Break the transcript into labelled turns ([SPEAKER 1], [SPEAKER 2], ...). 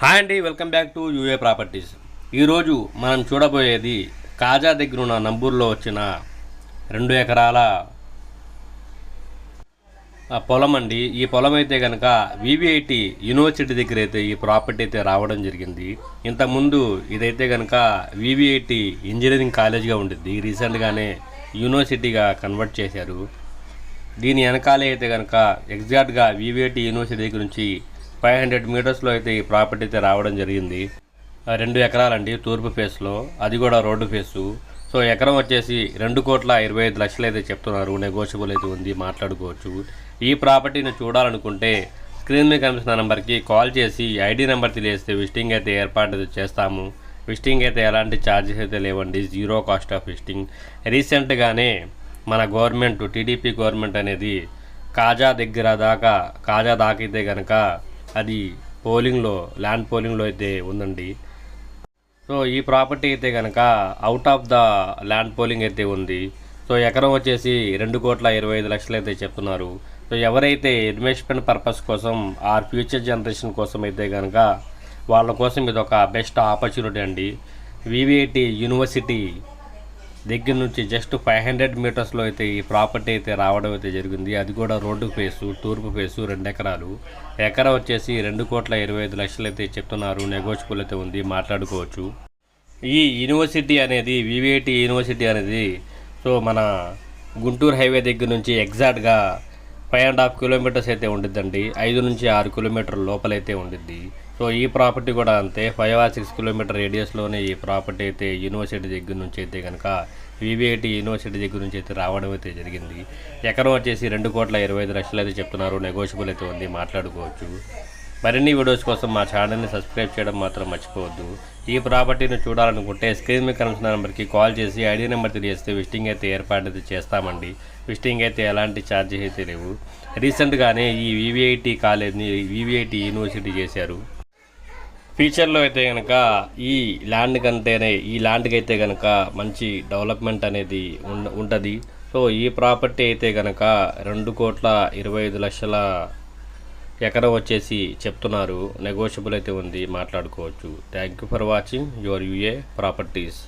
[SPEAKER 1] Hi అండి welcome back to UA properties. ఈరోజు మనం చూడబోయేది కాజా దగ్గర ఉన్న నంబూరులో వచ్చిన రెండు ఎకరాల పొలం అండి. ఈ పొలం అయితే కనుక వివిఐటి యూనివర్సిటీ దగ్గర అయితే ఈ ప్రాపర్టీ అయితే రావడం జరిగింది. ఇంతకుముందు ఇదైతే కనుక వివిఐటి ఇంజనీరింగ్ కాలేజ్గా ఉండిద్ది. రీసెంట్గానే యూనివర్సిటీగా కన్వర్ట్ చేశారు. దీని వెనకాలే అయితే కనుక ఎగ్జాక్ట్గా వివిఐటి యూనివర్సిటీ దగ్గర నుంచి ఫైవ్ హండ్రెడ్ మీటర్స్లో అయితే ఈ ప్రాపర్టీ అయితే రావడం జరిగింది. రెండు ఎకరాలండి తూర్పు ఫేస్లో అది కూడా రోడ్డు ఫేసు. సో ఎకరం వచ్చేసి రెండు కోట్ల ఇరవై ఐదు లక్షలు అయితే చెప్తున్నారు నెగోషియబుల్ అయితే ఉంది మాట్లాడుకోవచ్చు. ఈ ప్రాపర్టీని చూడాలనుకుంటే స్క్రీన్ మీద కనిపిస్తున్న నెంబర్కి కాల్ చేసి ఐడి నెంబర్ తెలియస్తే విజిటింగ్ అయితే ఏర్పాటు చేస్తాము. విజిటింగ్ అయితే ఎలాంటి ఛార్జెస్ అయితే లేవండి జీరో కాస్ట్ ఆఫ్ విజిటింగ్. రీసెంట్గానే మన గవర్నమెంట్ టీడీపీ గవర్నమెంట్ అనేది కాజా దగ్గర దాకా కాజా దాకైతే కనుక అది పోలింగ్లో ల్యాండ్ పోలింగ్లో అయితే ఉందండి. సో ఈ ప్రాపర్టీ అయితే కనుక out of the land pooling అయితే ఉంది. సో ఎకరం వచ్చేసి రెండు కోట్ల ఇరవై ఐదు లక్షలు అయితే చెప్తున్నారు. సో ఎవరైతే ఇన్వెస్ట్మెంట్ పర్పస్ కోసం ఆర్ ఫ్యూచర్ జనరేషన్ కోసం అయితే కనుక వాళ్ళ కోసం ఇది ఒక బెస్ట్ ఆపర్చునిటీ అండి. వివిఐటి యూనివర్సిటీ దగ్గర నుంచి జస్ట్ ఫైవ్ హండ్రెడ్ మీటర్స్లో అయితే ఈ ప్రాపర్టీ అయితే రావడం అయితే జరిగింది. అది కూడా రోడ్డు ఫేసు తూర్పు ఫేసు రెండు ఎకరాలు. ఎకరం వచ్చేసి రెండు కోట్ల ఇరవై ఐదు లక్షలు అయితే చెప్తున్నారు. నెగోషియబుల్ అయితే ఉంది. మాట్లాడుకోవచ్చు. ఈ యూనివర్సిటీ అనేది వివిఐటి యూనివర్సిటీ అనేది సో మన గుంటూరు హైవే దగ్గర నుంచి ఎగ్జాక్ట్గా ఫైవ్ అండ్ హాఫ్ కిలోమీటర్స్ అయితే ఉండిద్దండి. ఐదు నుంచి ఆరు కిలోమీటర్ల లోపలైతే ఉండిద్ది. సో ఈ ప్రాపర్టీ కూడా అంతే. ఫైవ్ ఆర్ సిక్స్ కిలోమీటర్ రేడియస్లోనే ఈ ప్రాపర్టీ అయితే యూనివర్సిటీ దగ్గర నుంచి అయితే కనుక వివిఐటి యూనివర్సిటీ దగ్గర నుంచి అయితే రావడం అయితే జరిగింది. ఎకరం వచ్చేసి రెండు కోట్ల ఇరవై ఐదు లక్షలు అయితే చెప్తున్నారు. నెగోషియబుల్ అయితే ఉంది. మాట్లాడుకోవచ్చు. మరిన్ని వీడియోస్ కోసం మా ఛానల్ని సబ్స్క్రైబ్ చేయడం మాత్రం మర్చిపోవద్దు. ఈ ప్రాపర్టీని చూడాలనుకుంటే స్క్రీన్ మీద కనిపిస్తున్న నెంబర్కి కాల్ చేసి ఐడి నెంబర్ తెలియజేస్తే విజిటింగ్ అయితే ఏర్పాటు అయితే చేస్తామండి. విజిటింగ్ అయితే ఎలాంటి ఛార్జెస్ అయితే లేవు. రీసెంట్గానే ఈ వివిఐటి కాలేజ్ని వివిఐటి యూనివర్సిటీ చేశారు. ఫ్యూచర్లో అయితే కనుక ఈ ల్యాండ్ కంటేనే ఈ ల్యాండ్కి అయితే కనుక మంచి డెవలప్మెంట్ అనేది ఉంటుంది. సో ఈ ప్రాపర్టీ అయితే కనుక రెండు కోట్ల ఇరవై ఐదు లక్షల ఎకరం వచ్చేసి చెప్తున్నారు. నెగోషియబుల్ అయితే ఉంది మాట్లాడుకోవచ్చు. Thank you for watching your UA properties